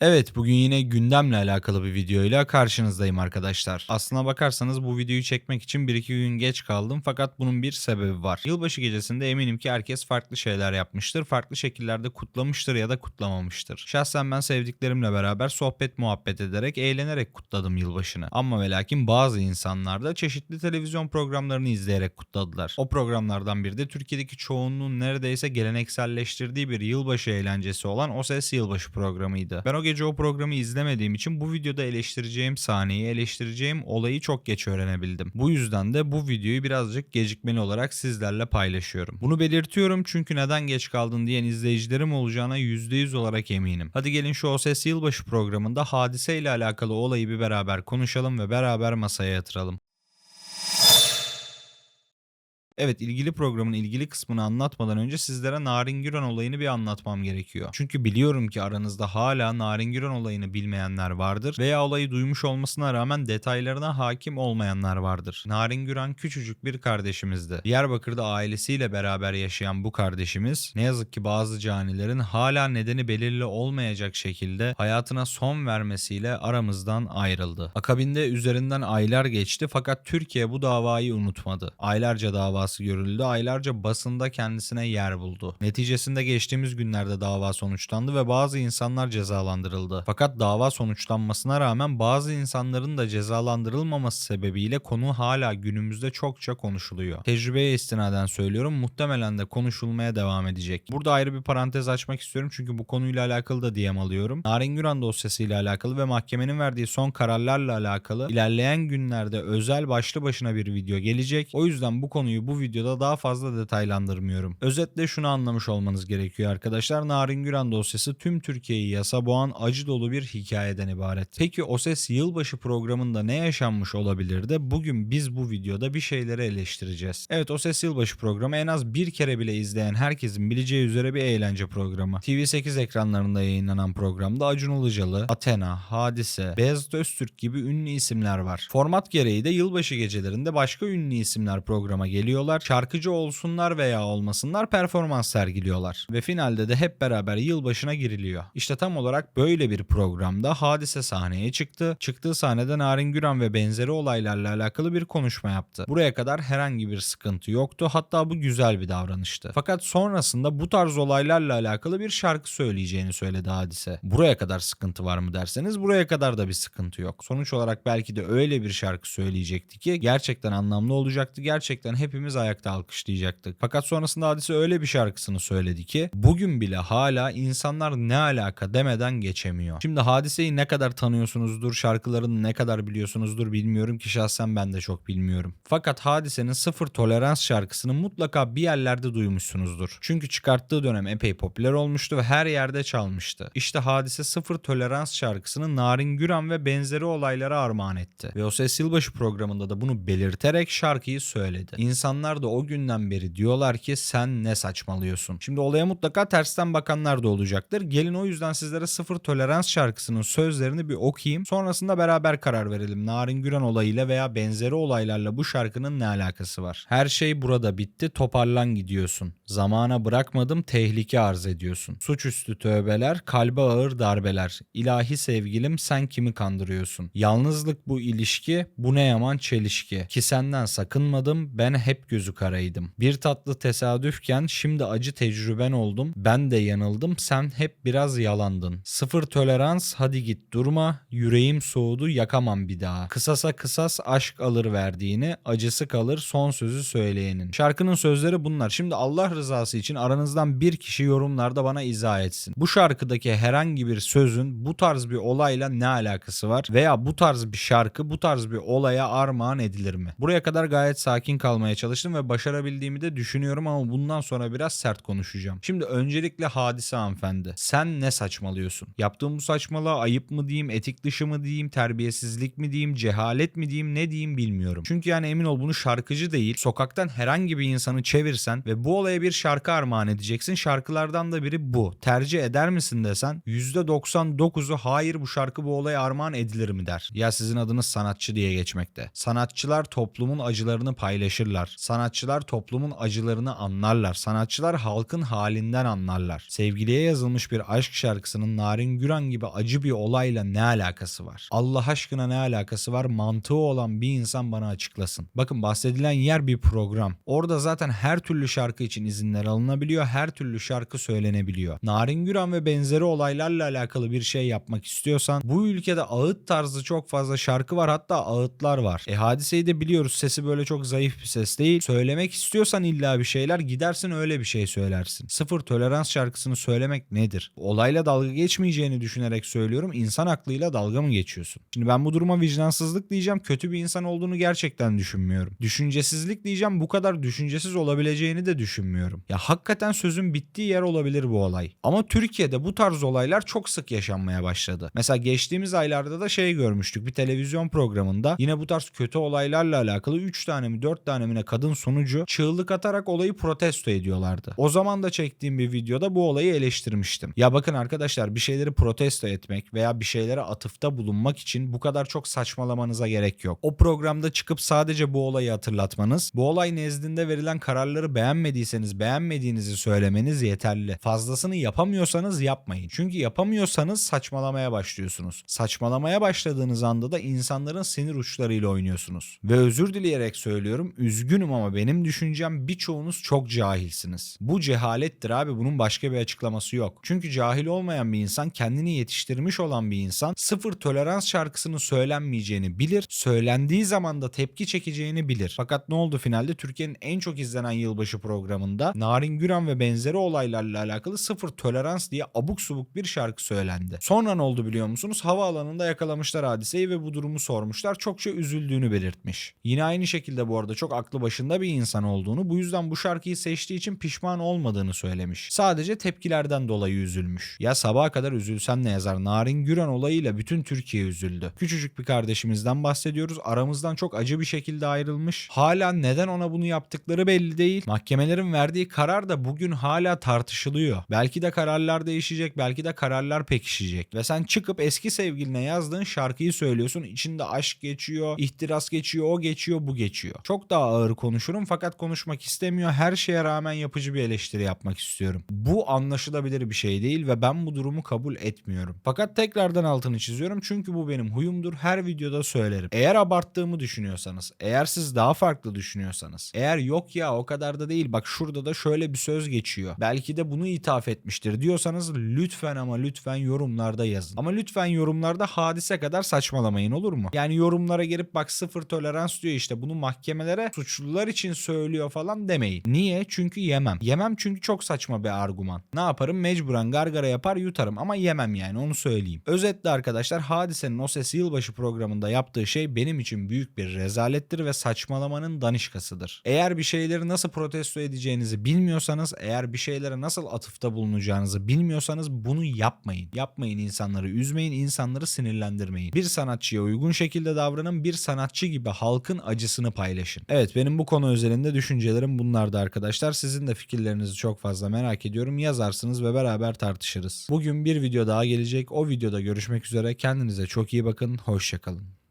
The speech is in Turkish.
Evet bugün yine gündemle alakalı bir videoyla karşınızdayım arkadaşlar. Aslına bakarsanız bu videoyu çekmek için 1-2 gün geç kaldım fakat bunun bir sebebi var. Yılbaşı gecesinde eminim ki herkes farklı şeyler yapmıştır, farklı şekillerde kutlamıştır ya da kutlamamıştır. Şahsen ben sevdiklerimle beraber sohbet muhabbet ederek, eğlenerek kutladım yılbaşını. Ama ve lakin bazı insanlar da çeşitli televizyon programlarını izleyerek kutladılar. O programlardan biri de Türkiye'deki çoğunluğun neredeyse gelenekselleştirdiği bir yılbaşı eğlencesi olan O Ses Yılbaşı programıydı. Ben o gece o programı izlemediğim için bu videoda eleştireceğim sahneyi, eleştireceğim olayı çok geç öğrenebildim. Bu yüzden de bu videoyu birazcık gecikmeli olarak sizlerle paylaşıyorum. Bunu belirtiyorum çünkü neden geç kaldın diyen izleyicilerim olacağına %100 olarak eminim. Hadi gelin şu O Ses Yılbaşı programında hadise ile alakalı olayı bir beraber konuşalım ve beraber masaya yatıralım. Evet ilgili programın ilgili kısmını anlatmadan önce sizlere Naringüren olayını bir anlatmam gerekiyor. Çünkü biliyorum ki aranızda hala Naringüren olayını bilmeyenler vardır veya olayı duymuş olmasına rağmen detaylarına hakim olmayanlar vardır. Naringüren küçücük bir kardeşimizdi. Diyarbakır'da ailesiyle beraber yaşayan bu kardeşimiz ne yazık ki bazı canilerin hala nedeni belirli olmayacak şekilde hayatına son vermesiyle aramızdan ayrıldı. Akabinde üzerinden aylar geçti fakat Türkiye bu davayı unutmadı. Aylarca davası görüldü. Aylarca basında kendisine yer buldu. Neticesinde geçtiğimiz günlerde dava sonuçlandı ve bazı insanlar cezalandırıldı. Fakat dava sonuçlanmasına rağmen bazı insanların da cezalandırılmaması sebebiyle konu hala günümüzde çokça konuşuluyor. Tecrübeye istinaden söylüyorum muhtemelen de konuşulmaya devam edecek. Burada ayrı bir parantez açmak istiyorum çünkü bu konuyla alakalı da DM alıyorum. Naringüran dosyasıyla alakalı ve mahkemenin verdiği son kararlarla alakalı ilerleyen günlerde özel başlı başına bir video gelecek. O yüzden bu konuyu bu videoda daha fazla detaylandırmıyorum. Özetle şunu anlamış olmanız gerekiyor arkadaşlar. Naringüran dosyası tüm Türkiye'yi yasa boğan acı dolu bir hikayeden ibaret. Peki O Ses yılbaşı programında ne yaşanmış olabilir de bugün biz bu videoda bir şeyleri eleştireceğiz. Evet O Ses yılbaşı programı en az bir kere bile izleyen herkesin bileceği üzere bir eğlence programı. TV8 ekranlarında yayınlanan programda Acun Ilıcalı, Athena, Hadise, Beyazıt Öztürk gibi ünlü isimler var. Format gereği de yılbaşı gecelerinde başka ünlü isimler programa geliyorlar. Şarkıcı olsunlar veya olmasınlar performans sergiliyorlar. Ve finalde de hep beraber yılbaşına giriliyor. İşte tam olarak böyle bir programda Hadise sahneye çıktı. Çıktığı sahnede Narin Güran ve benzeri olaylarla alakalı bir konuşma yaptı. Buraya kadar herhangi bir sıkıntı yoktu. Hatta bu güzel bir davranıştı. Fakat sonrasında bu tarz olaylarla alakalı bir şarkı söyleyeceğini söyledi Hadise. Buraya kadar sıkıntı var mı derseniz buraya kadar da bir sıkıntı yok. Sonuç olarak belki de öyle bir şarkı söyleyecekti ki gerçekten anlamlı olacaktı. Gerçekten hepimiz ayakta alkışlayacaktık. Fakat sonrasında Hadise öyle bir şarkısını söyledi ki bugün bile hala insanlar ne alaka demeden geçemiyor. Şimdi Hadise'yi ne kadar tanıyorsunuzdur, şarkılarını ne kadar biliyorsunuzdur bilmiyorum ki şahsen ben de çok bilmiyorum. Fakat Hadise'nin Sıfır Tolerans şarkısını mutlaka bir yerlerde duymuşsunuzdur. Çünkü çıkarttığı dönem epey popüler olmuştu ve her yerde çalmıştı. İşte Hadise Sıfır Tolerans şarkısını Narin Güran ve benzeri olaylara armağan etti. Ve o Ses Yılbaşı programında da bunu belirterek şarkıyı söyledi. İnsanlar da o günden beri diyorlar ki sen ne saçmalıyorsun. Şimdi olaya mutlaka tersten bakanlar da olacaktır. Gelin o yüzden sizlere Sıfır Tolerans şarkısının sözlerini bir okuyayım. Sonrasında beraber karar verelim. Narin Güran olayıyla veya benzeri olaylarla bu şarkının ne alakası var? Her şey burada bitti toparlan gidiyorsun. Zamana bırakmadım tehlike arz ediyorsun. Suçüstü tövbeler, kalbe ağır darbeler. İlahi sevgilim sen kimi kandırıyorsun? Yalnızlık bu ilişki, bu ne yaman çelişki. Ki senden sakınmadım, ben hep gözü karaydım. Bir tatlı tesadüfken şimdi acı tecrüben oldum. Ben de yanıldım, sen hep biraz yalandın. Sıfır tolerans, hadi git durma. Yüreğim soğudu, yakamam bir daha. Kısasa kısas aşk alır verdiğini, acısı kalır son sözü söyleyenin. Şarkının sözleri bunlar. Şimdi Allah rızası için aranızdan bir kişi yorumlarda bana izah etsin. Bu şarkıdaki herhangi bir sözün bu tarz bir olayla ne alakası var? Veya bu tarz bir şarkı bu tarz bir olaya armağan edilir mi? Buraya kadar gayet sakin kalmaya çalıştım ve başarabildiğimi de düşünüyorum ama bundan sonra biraz sert konuşacağım. Şimdi öncelikle hadise hanımefendi. Sen ne saçmalıyorsun? Yaptığım bu saçmalığa ayıp mı diyeyim, etik dışı mı diyeyim, terbiyesizlik mi diyeyim, cehalet mi diyeyim, ne diyeyim bilmiyorum. Çünkü yani emin ol bunu şarkıcı değil, sokaktan herhangi bir insanı çevirsen ve bu olaya bir şarkı armağan edeceksin. Şarkılardan da biri bu. Tercih eder misin desen %99'u hayır bu şarkı bu olaya armağan edilir mi der. Ya sizin adınız sanatçı diye geçmekte. Sanatçılar toplumun acılarını paylaşırlar. Sanatçılar toplumun acılarını anlarlar. Sanatçılar halkın halinden anlarlar. Sevgiliye yazılmış bir aşk şarkısının Narin Güran gibi acı bir olayla ne alakası var? Allah aşkına ne alakası var? Mantığı olan bir insan bana açıklasın. Bakın bahsedilen yer bir program. Orada zaten her türlü şarkı için izinler alınabiliyor. Her türlü şarkı söylenebiliyor. Narin Güran ve benzeri olaylarla alakalı bir şey yapmak istiyorsan bu ülkede ağıt tarzı çok fazla şarkı var hatta ağıtlar var. E hadiseyi de biliyoruz sesi böyle çok zayıf bir ses değil. Söylemek istiyorsan illa bir şeyler gidersin öyle bir şey söylersin. Sıfır tolerans şarkısını söylemek nedir? Olayla dalga geçmeyeceğini düşünerek söylüyorum. İnsan aklıyla dalga mı geçiyorsun? Şimdi ben bu duruma vicdansızlık diyeceğim. Kötü bir insan olduğunu gerçekten düşünmüyorum. Düşüncesizlik diyeceğim. Bu kadar düşüncesiz olabileceğini de düşünmüyorum. Ya hakikaten sözün bittiği yer olabilir bu olay. Ama Türkiye'de bu tarz olaylar çok sık yaşanmaya başladı. Mesela geçtiğimiz aylarda da şey görmüştük. Bir televizyon programında yine bu tarz kötü olaylarla alakalı 3 tane mi 4 tane mi ne kadın sunucu çığlık atarak olayı protesto ediyorlardı. O zaman da çektiğim bir videoda bu olayı eleştirmiştim. Ya bakın arkadaşlar bir şeyleri protesto etmek veya bir şeylere atıfta bulunmak için bu kadar çok saçmalamanıza gerek yok. O programda çıkıp sadece bu olayı hatırlatmanız, bu olay nezdinde verilen kararları beğenmediyseniz beğenmediğinizi söylemeniz yeterli. Fazlasını yapamıyorsanız yapmayın. Çünkü yapamıyorsanız saçmalamaya başlıyorsunuz. Saçmalamaya başladığınız anda da insanların sinir uçlarıyla oynuyorsunuz. Ve özür dileyerek söylüyorum. Üzgünüm ama benim düşüncem birçoğunuz çok cahilsiniz. Bu cehalettir abi. Bunun başka bir açıklaması yok. Çünkü cahil olmayan bir insan, kendini yetiştirmiş olan bir insan sıfır tolerans şarkısının söylenmeyeceğini bilir. Söylendiği zaman da tepki çekeceğini bilir. Fakat ne oldu finalde? Türkiye'nin en çok izlenen yılbaşı programında Narin Güran ve benzeri olaylarla alakalı sıfır tolerans diye abuk subuk bir şarkı söylendi. Sonra ne oldu biliyor musunuz? Havaalanında yakalamışlar hadiseyi ve bu durumu sormuşlar. Çokça üzüldüğünü belirtmiş. Yine aynı şekilde bu arada çok aklı başında bir insan olduğunu, bu yüzden bu şarkıyı seçtiği için pişman olmadığını söylemiş. Sadece tepkilerden dolayı üzülmüş. Ya sabaha kadar üzülsen ne yazar? Narin Güran olayıyla bütün Türkiye üzüldü. Küçücük bir kardeşimizden bahsediyoruz. Aramızdan çok acı bir şekilde ayrılmış. Hala neden ona bunu yaptıkları belli değil. Mahkemelerin verdiği karar da bugün hala tartışılıyor. Belki de kararlar değişecek, belki de kararlar pekişecek. Ve sen çıkıp eski sevgiline yazdığın şarkıyı söylüyorsun. İçinde aşk geçiyor, ihtiras geçiyor, o geçiyor, bu geçiyor. Çok daha ağır konuşurum fakat konuşmak istemiyor. Her şeye rağmen yapıcı bir eleştiri yapmak istiyorum. Bu anlaşılabilir bir şey değil ve ben bu durumu kabul etmiyorum. Fakat tekrardan altını çiziyorum çünkü bu benim huyumdur. Her videoda söylerim. Eğer abarttığımı düşünüyorsanız, eğer siz daha farklı düşünüyorsanız, eğer yok ya o kadar da değil bak şurada da şöyle bir söz geçiyor. Belki de bunu ithaf etmiştir diyorsanız lütfen ama lütfen yorumlarda yazın. Ama lütfen yorumlarda hadise kadar saçmalamayın olur mu? Yani yorumlara girip bak sıfır tolerans diyor işte bunu mahkemelere suçlular için söylüyor falan demeyin. Niye? Çünkü yemem. Yemem çünkü çok saçma bir argüman. Ne yaparım? Mecburen gargara yapar yutarım ama yemem yani onu söyleyeyim. Özetle arkadaşlar hadisenin o ses yılbaşı programında yaptığı şey benim için büyük bir rezalettir ve saçmalamanın danışkasıdır. Eğer bir şeyleri nasıl protesto edeceğinizi bilmiyorsanız, eğer bir şeylere nasıl atıfta bulunacağınızı bilmiyorsanız bunu yapmayın. Yapmayın insanları üzmeyin, insanları sinirlendirmeyin. Bir sanatçıya uygun şekilde davranın, bir sanatçı gibi halkın acısını paylaşın. Evet benim konu özelinde düşüncelerim bunlardı arkadaşlar. Sizin de fikirlerinizi çok fazla merak ediyorum. Yazarsınız ve beraber tartışırız. Bugün bir video daha gelecek. O videoda görüşmek üzere. Kendinize çok iyi bakın. Hoşçakalın.